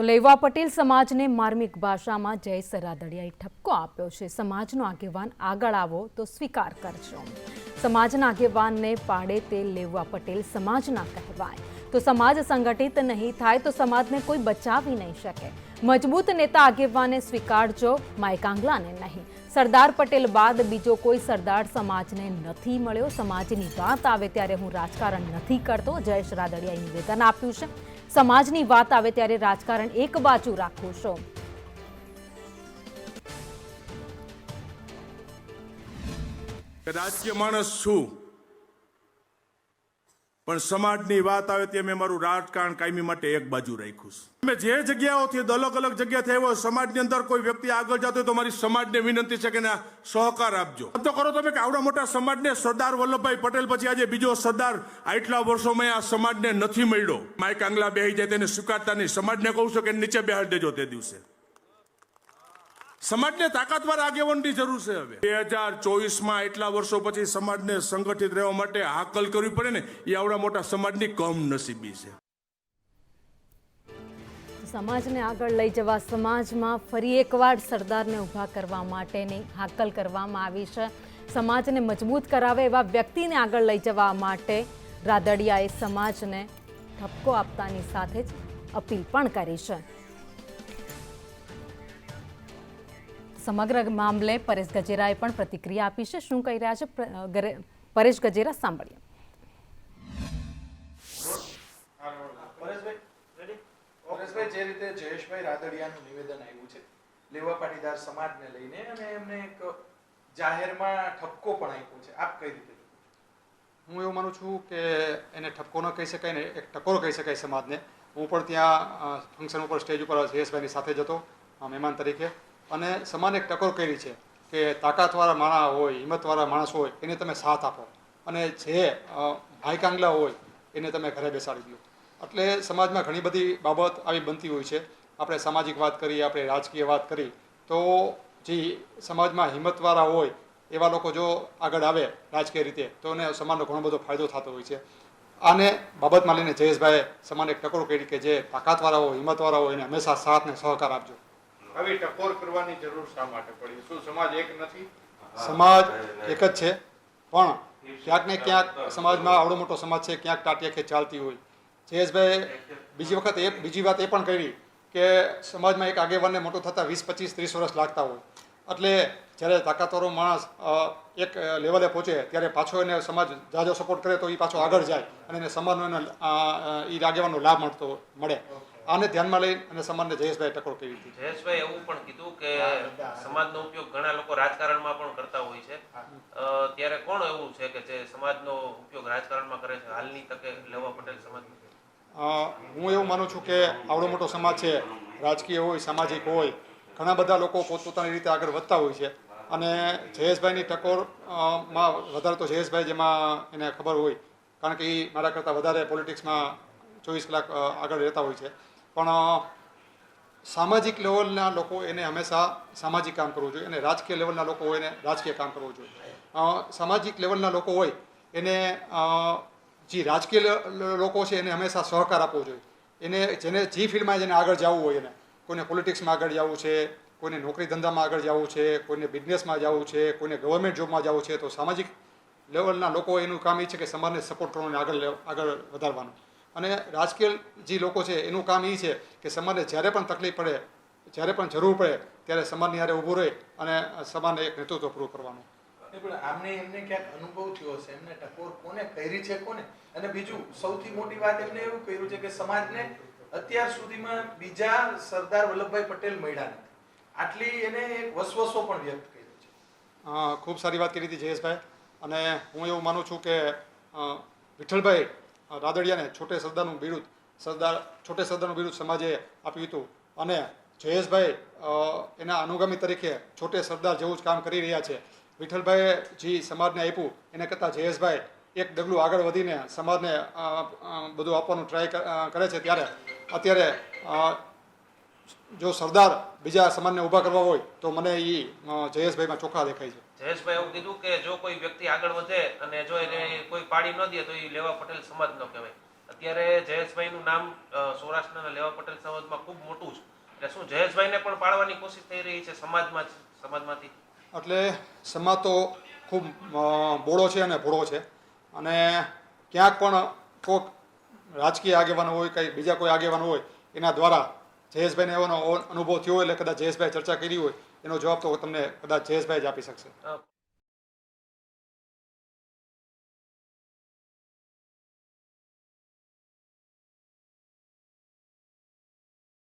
તો લેવા પટેલ સમાજને માર્મિક ભાષામાં જય સરાદડિયાએ ઠપકો આપ્યો છે. સમાજનો આગેવાન આગળ આવો તો સ્વીકાર કરજો. સમાજના આગેવાનને પાડે તે લેવા પટેલ સમાજના કહેવાય. તો સમાજ સંગઠિત નહીં થાય તો સમાજને કોઈ બચાવી નહીં શકે. મજબૂત નેતા આગેવાને સ્વીકારજો માયકાંગલાને નહીં. સરદાર પટેલ બાદ બીજો કોઈ સરદાર સમાજને નથી મળ્યો. સમાજની વાત આવે ત્યારે હું રાજકારણ નથી કરતો. જયેશ રાદડિયાએ નિવેદન આપ્યું છે. સમાજની વાત આવે ત્યારે રાજકારણ એક બાજુ રાખો છો રાજકીય માણસ છું. પણ સમાજની વાત આવે તે મેં મારું રાજકારણ કાયમી માટે એક બાજુ રાખ્યું છે. મેં જે જગ્યાઓથી અલગ અલગ જગ્યાથી આવ્યો સમાજની અંદર કોઈ વ્યક્તિ આગળ જતો હોય તો મારી સમાજને વિનંતી છે કે સહકાર આપજો. તો કરો તમે કે આવડા મોટા સમાજને સરદાર વલ્લભભાઈ પટેલ પછી આજે બીજો સરદાર આટલા વર્ષોમાં આ સમાજને નથી મળ્યો. માઇક આંગલા બેહી જાય તેને સ્વીકારતા નહીં. સમાજને કહું છું કે નીચે બેહાડી દેજો તે દિવસે. સમાજને તાકાતવાર આગેવાનની જરૂર છે હવે. બે હજાર ચોવીસમાં એટલા વર્ષો પછી સમાજને સંગઠિત રહેવા માટે હાકલ કરવી પડે ને, એ આવડા મોટા સમાજની કમ નસીબી છે. સમાજને આગળ લઈ જવા સમાજમાં ફરી એકવાર સરદારને ઊભા કરવા માટેની હાકલ કરવામાં આવી છે. સમાજને મજબૂત કરાવે એવા વ્યક્તિને આગળ લઈ જવા માટે રાદડિયાએ સમાજને ઠપકો આપતાની સાથે જ અપીલ પણ કરી છે. સમગ્ર મામલે પરેશ ગજેરાએ પણ પ્રતિક્રિયા આપી છે. શું કહી રહ્યા છે? પરેશ ગજેરા સાંભળીએ. પરેશભાઈ પરેશભાઈ જે રીતે જયેશભાઈ રાદડિયાનું નિવેદન આવ્યું છે લેવા પાટીદાર સમાજને લઈને અને એમને એક જાહેરમાં ઠપકો પણ આપ્યો છે. આપ કઈ રીતે હું એવું માનું છું કે એને ઠપકો ન કહી શકાય ને એક ટકોર કહી શકાય સમાજને. હું પણ ત્યાં ફંક્શન ઉપર સ્ટેજ ઉપર જયેશભાઈની સાથે જતો મહેમાન તરીકે. અને સમાને એક ટકોર કરી છે કે તાકાતવાળા માણસ હોય, હિંમતવાળા માણસ હોય, એને તમે સાથ આપો. અને જે ભાઈકાંગલા હોય, એને તમે ઘરે બેસાડી દો. એટલે સમાજમાં ઘણી બધી બાબત આવી બનતી હોય છે. આપણે સામાજિક વાત કરીએ, આપણે રાજકીય વાત કરી તો જે સમાજમાં હિંમતવાળા હોય, એવા લોકો જો આગળ આવે રાજકીય રીતે, તો એને સમાજનો ઘણો બધો ફાયદો થતો હોય છે. આને બાબતમાં લઈને જયેશભાઈએ સમાન એક ટકોર કરી કે જે તાકાતવાળા હોય, હિંમતવાળા હોય, એને હંમેશા સાથ ને સહકાર આપજો. આવી ટકોર કરવાની જરૂર શા માટે પડી? શું સમાજ એક નથી? સમાજ એક જ છે. પણ ક્યાંક ને ક્યાંક સમાજમાં આવડો મોટો સમાજ છે, ક્યાંક ટાટિયા ખેંચ ચાલતી હોય. જયેશભાઈ બીજી વખત એ, બીજી વાત એ પણ કરી કે સમાજમાં એક આગેવાનને મોટો થતાં વીસ, પચીસ, ત્રીસ વર્ષ લાગતા હોય. એટલે જ્યારે તાકાતવાળો માણસ એક લેવલે પહોંચે, ત્યારે પાછો એને સમાજ જાજો સપોર્ટ કરે તો એ પાછો આગળ જાય અને એને સમાજનો એને એ આગેવાનનો લાભ મળતો મળે. આને ધ્યાનમાં લઈ અને સમાજને જયેશભાઈ ટકોર કરી હતી જયેશભાઈ એવું પણ કીધું કે સમાજનો ઉપયોગ ઘણા લોકો રાજકારણમાં પણ કરતા હોય છે. ત્યારે કોણ એવું છે કે જે સમાજનો ઉપયોગ રાજકારણમાં કરે છે? હાલની તકે લેવા પટેલ સમાજ હું એવું માનું છું કે આવડો મોટો સમાજ છે રાજકીય હોય સામાજિક હોય ઘણા બધા લોકો પોતપોતાની રીતે આગળ વધતા હોય છે. અને જયેશભાઈની ટકોરમાં માં વધારે તો જયેશભાઈ જેમાં એને ખબર હોય કારણ કે એ મારા કરતાં વધારે પોલિટિક્સમાં ચોવીસ કલાક આગળ રહેતા હોય છે. પણ સામાજિક લેવલના લોકો એને હંમેશા સામાજિક કામ કરવું જોઈએ અને રાજકીય લેવલના લોકો હોય એને રાજકીય કામ કરવું જોઈએ. સામાજિક લેવલના લોકો હોય એને જે રાજકીય લોકો છે એને હંમેશા સહકાર આપવો જોઈએ. એને જેને જે ફિલ્ડમાં જેને આગળ જવું હોય એને, કોઈને પોલિટિક્સમાં આગળ જવું છે, કોઈને નોકરી ધંધામાં આગળ જવું છે, કોઈને બિઝનેસમાં જવું છે, કોઈને ગવર્મેન્ટ જોબમાં જવું છે, તો સામાજિક લેવલના લોકો એનું કામ એ છે કે સમાજને સપોર્ટ કરવાનું આગળ આગળ વધારવાનું. અને રાજકીય જે લોકો છે એનું કામ એ છે કે સમાજને જ્યારે પણ તકલીફ પડે જ્યારે પણ જરૂર પડે ત્યારે સમાજની હારે ઊભું રહે અને સમાજને એક નેતૃત્વ પૂરું કરવાનું. પણ આમને એમને ક્યાંક અનુભવ થયો હશે? એમને ટકોર કોને કરી છે કોને? અને બીજું સૌથી મોટી વાત એમને એવું કર્યું છે કે સમાજને અત્યાર સુધીમાં બીજા સરદાર વલ્લભભાઈ પટેલ મળ્યા નથી. આટલી એને એક વસવસો પણ વ્યક્ત કર્યો છે. ખૂબ સારી વાત કરી હતી જયેશભાઈ. અને હું એવું માનું છું કે વિઠ્ઠલભાઈ રાદડિયાને છોટે સરદારનું બિરુદ, સરદાર, છોટે સરદારનું બિરુદ સમાજે આપ્યું હતું. અને જયેશભાઈ એના અનુગામી તરીકે છોટે સરદાર જેવું જ કામ કરી રહ્યા છે. વિઠ્ઠલભાઈએ જે સમાજને આપ્યું, એને કરતાં જયેશભાઈ એક ડગલું આગળ વધીને સમાજને બધું આપવાનું ટ્રાય કરે છે. ત્યારે અત્યારે જો સરદાર બીજા સમાજને ઊભા કરવા હોય તો મને એ જયેશભાઈમાં ચોખ્ખા દેખાય છે. જયેશભાઈ એવું કીધું કે જો કોઈ વ્યક્તિ આગળ વધે અને જો એને કોઈ પાડી ન દે તો એ લેવા પટેલ સમાજ નો કહેવાય. અત્યારે જયેશભાઈનું નામ સૌરાષ્ટ્રના લેવા પટેલ સમાજમાં ખૂબ મોટું છે. એટલે શું જયેશભાઈને પણ પાડવાની કોશિશ થઈ રહી છે સમાજમાં સમાજમાંથી? એટલે સમાજ તો ખૂબ બોળો છે અને ભોળો છે. અને ક્યાંક પણ કોઈક રાજકીય આગેવાનો હોય કંઈ બીજા કોઈ આગેવાનો હોય એના દ્વારા જયેશભાઈને એવાનો અનુભવ થયો હોય એટલે કદાચ જયેશભાઈ ચર્ચા કરી હોય, એનો જવાબ તો તમને કદાચ જયેશભાઈ જ આપી શકશે.